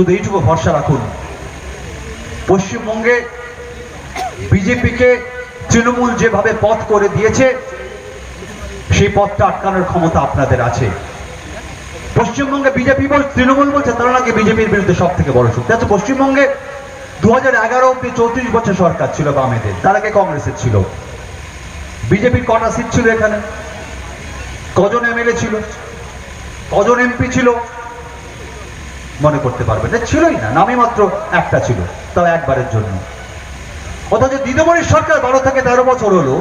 শুধু এইটুকু ভরসা রাখুন। পশ্চিমবঙ্গে বিজেপিকে তৃণমূল যেভাবে পথ করে দিয়েছে, সেই পথটা আটকানোর ক্ষমতা আপনাদের আছে। পশ্চিমবঙ্গে বিজেপি বল, তৃণমূল বলছে, তারা নাকি বিজেপির বিরুদ্ধে সব থেকে বড় শক্তি। আচ্ছা পশ্চিমবঙ্গে দু হাজার এগারো অব্দি চৌত্রিশ বছর সরকার ছিল বামেদের, তার আগে কংগ্রেসের ছিল। বিজেপির কটা সিট ছিল এখানে? কজন এমএলএ ছিল? কজন এমপি ছিল? মনে করতে পারবে না। ছিলই না নামে মাত্র একটা ছিল, তাও একবারের জন্য। অথচ দিদিমণির সরকার বারো থেকে তেরো বছর হলো,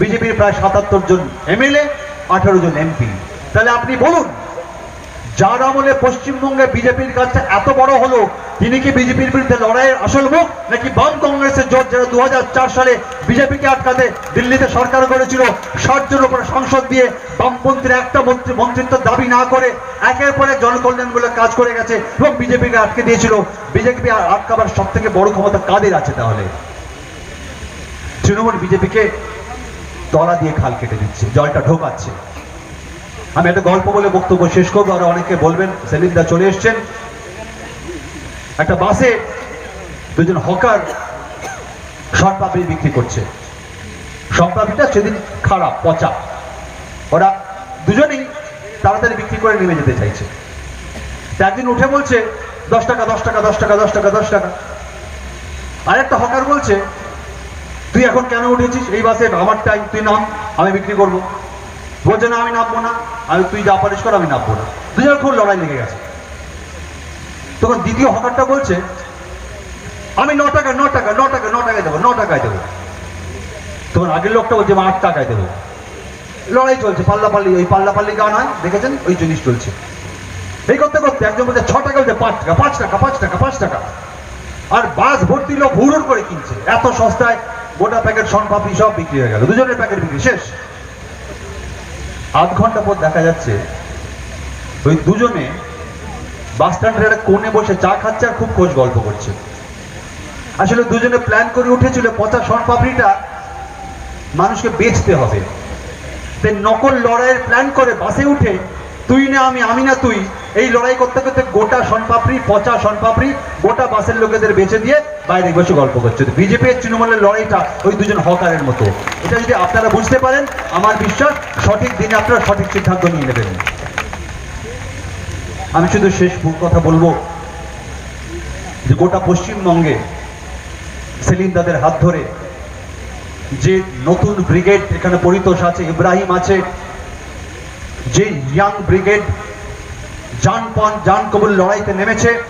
বিজেপির প্রায় সাতাত্তর জন এমএলএ, আঠারো জন এমপি। তাহলে আপনি বলুন যার আমলে পশ্চিমবঙ্গে বিজেপির কাছে এত বড় হলো, তিনি কি বিজেপির বিরুদ্ধে লড়াইয়ের আসল মুখ? নাকি বাম কংগ্রেসের জোট যারা দু সালে বিজেপিকে আটকাতে দিল্লিতে সরকার করেছিল ষাট জন উপরে সংসদ দিয়ে বামপন্থীর একটা মন্ত্রী, মন্ত্রিত্ব দাবি না করে একের পরে জনকল্যাণমূলক কাজ করে গেছে এবং বিজেপিকে আটকে দিয়েছিল। বিজেপি আটকাবার সব থেকে বড় ক্ষমতা কাদের আছে তাহলে? তৃণমূল বিজেপিকে তলা দিয়ে খাল কেটে দিচ্ছে, জলটা ঢোকাচ্ছে। আমি একটা গল্প বলে বক্তব্য শেষ করব। আর অনেকে বলবেন সেলিমদা চলে এসছেন। একটা বাসে দুজন হকার শর্ট পাপড়ি বিক্রি করছে। শর্ট পাপড়িটা সেদিন খারাপ, পচা। ওরা দুজনেই তাড়াতাড়ি বিক্রি করে নেমে যেতে চাইছে। একদিন উঠে বলছে, দশ টাকা দশ টাকা দশ টাকা দশ টাকা দশ টাকা। আর একটা হকার বলছে, তুই এখন কেন উঠেছিস এই বাসে? আমার টাইম, তুই নাম, আমি বিক্রি করব। বলছে, না, আমি নামবো না। আমি তুই যা পারিস কর, আমি নামবো না। দুজন খুব লড়াই লেগে গেছে। তখন দ্বিতীয় হকারটা বলছে, আমি ন টাকা ন টাকা ন টাকা, ন টাকায় দেবো, ন টাকায় দেবো। তখন আগের লোকটা বলছে আট টাকায় দেবো। লড়াই চলছে, পাল্লাপাল্লি ওই পাল্লাপাল্লি গান হয়, দেখেছেন? ওই জিনিস চলছে। এই করতে করতে একজন বলছে, ছ টাকা বলছে, পাঁচ টাকা পাঁচ টাকা পাঁচ টাকা পাঁচ টাকা। আর বাস ভর্তি লোক হুড়ুর করে কিনছে। এত সস্তায় গোটা প্যাকেট সন পাপড়ি সব বিক্রি হয়ে গেল। দুজনের প্যাকেট বিক্রি, শেষ। আধ ঘণ্টা পর দেখা যাচ্ছে ওই দুজনে বাস স্ট্যান্ডের একটা কোণে বসে চা খাচ্ছে আর খুব খোঁজ গল্প করছে। আসলে দুজনে প্ল্যান করে উঠেছিল, পচা সন পাপড়িটা মানুষকে বেচতে হবে। তাই নকল লড়াইয়ের প্ল্যান করে বাসে উঠে, তুই না আমি আমি না তুই, এই লড়াই করতে করতে গোটা সনপাপড়ি পচা সনপাপড়ি গোটা বাসের লোকেদের বেঁচে দিয়ে বাইরে বসে গল্প করছে। বিজেপি তৃণমূলের লড়াইটা ওই দুজন হকারের মতো। এটা যদি আপনারা বুঝতে পারেন, আমার বিশ্বাস, সঠিক দিনে আপনারা সঠিক সিদ্ধান্ত নিয়ে নেবেন। আমি শুধু শেষ কথা বলব যে গোটা পশ্চিমবঙ্গে সেলিম দাদের হাত ধরে যে নতুন ব্রিগেড এখানে পরিতোষ আছে, ইব্রাহিম আছে, যে ইয়াং ব্রিগেড জানপন জান কবুল লড়াইতে নেমেছে।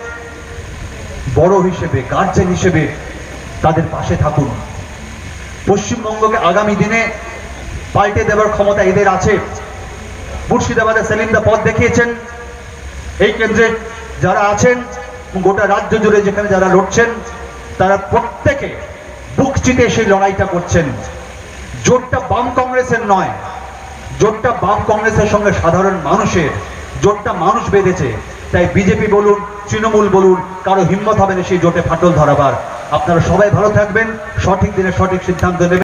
বড় হিসেবে গার্জেন হিসেবে তাদের পাশে থাকুন। পশ্চিমবঙ্গকে আগামী দিনে পাল্টে দেওয়ার ক্ষমতা এদের আছে। মুর্শিদাবাদে সেলিমদা পথ দেখিয়েছেন। এই কেন্দ্রে যারা আছেন, গোটা রাজ্য জুড়ে যেখানে যারা লড়ছেন, তারা প্রত্যেকে বুক চিতে সেই লড়াইটা করছেন। জোটটা বাম কংগ্রেসের নয়, জোটটা বাম কংগ্রেসের সঙ্গে সাধারণ মানুষের। জোটটা মানুষ বেঁধেছে। তাই বিজেপি বলুন, তৃণমূল বলুন, কারও হিম্মত হবে না সেই জোটে ফাটল ধরাবার। আপনারা সবাই ভালো থাকবেন, সঠিক দিনে সঠিক সিদ্ধান্ত নেবেন।